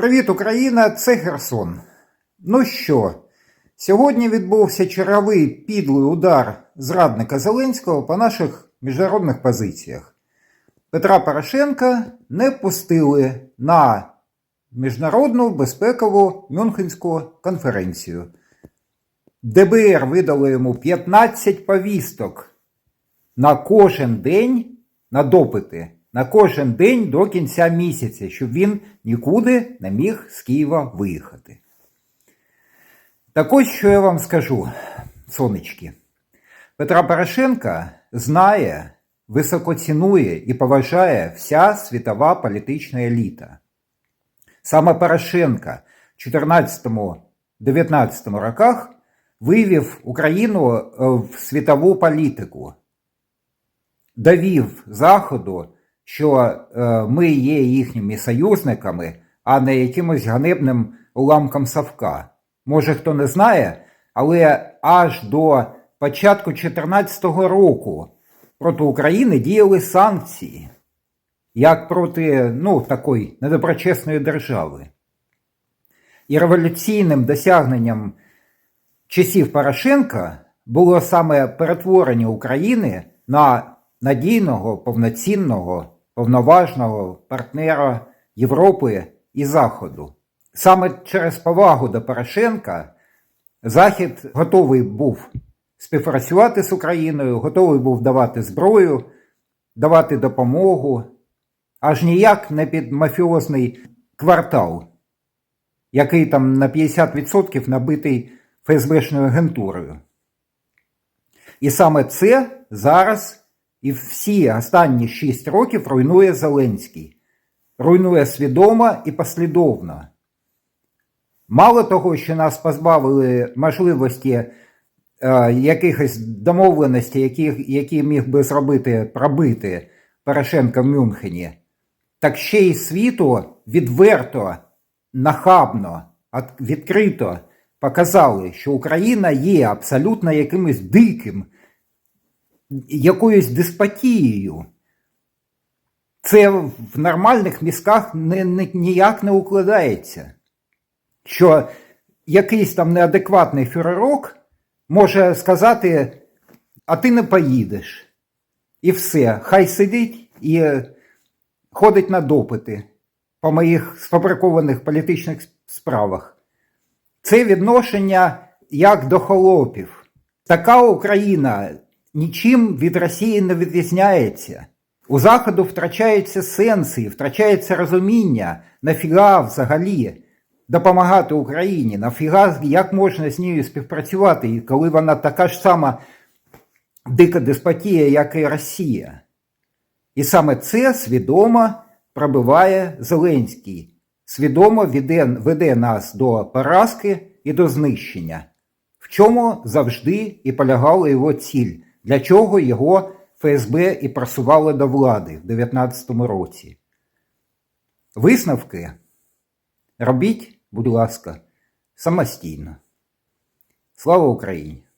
Привіт, Україна! Це Херсон. Ну що, сьогодні відбувся черговий підлий удар зрадника Зеленського по наших міжнародних позиціях. Петра Порошенка не пустили на міжнародну безпекову Мюнхенську конференцію. ДБР видало йому 15 повісток на кожен день на допити на кожен день до кінця місяця, щоб він нікуди не міг з Києва виїхати. Так ось що я вам скажу, сонечки. Петра Порошенка знає, високо цінує і поважає вся світова політична еліта. Саме Порошенка в 14-19 роках вивів Україну е, в світову політику, довів Заходу, що е, ми є їхніми союзниками, а не якимось ганебним уламком Савка. Може, хто не знає, але аж до початку 2014 року проти України діяли санкції, як проти ну, такої недоброчесної держави. І революційним досягненням часів Порошенка було саме перетворення України на надійного, повноцінного, повноважного партнера Європи і Заходу. Саме через повагу до Порошенка Захід готовий був співпрацювати з Україною, готовий був давати зброю, давати допомогу, аж ніяк не під мафіозний квартал, який там на 50% набитий ФСБшною агентурою. І саме це зараз і всі останні 6 років руйнує Зеленський. Руйнує свідомо і послідовно. Мало того, що нас позбавили можливості е, якихось домовленостей, які, які міг би зробити, пробити Порошенко в Мюнхені, так ще й світу відверто, нахабно, відкрито показали, що Україна є абсолютно якимось диким, якоюсь деспотією. Це в нормальних мізках не, не, ніяк не укладається. Що якийсь там неадекватний фюрерок може сказати, а ти не поїдеш. І все, хай сидить і ходить на допити по моїх сфабрикованих політичних справах. Це відношення як до холопів. Така Україна нічим від Росії не відрізняється. У Заходу втрачаються сенси, втрачається розуміння, нафіга взагалі допомагати Україні, нафіга, як можна з нею співпрацювати, коли вона така ж сама дика деспотія, як і Росія. І саме це свідомо пробиває Зеленський, свідомо веде, веде нас до поразки і до знищення, в чому завжди і полягала його ціль, для чого його ФСБ і просувало до влади в 2019 році. Висновки робіть, будь ласка, самостійно. Слава Україні!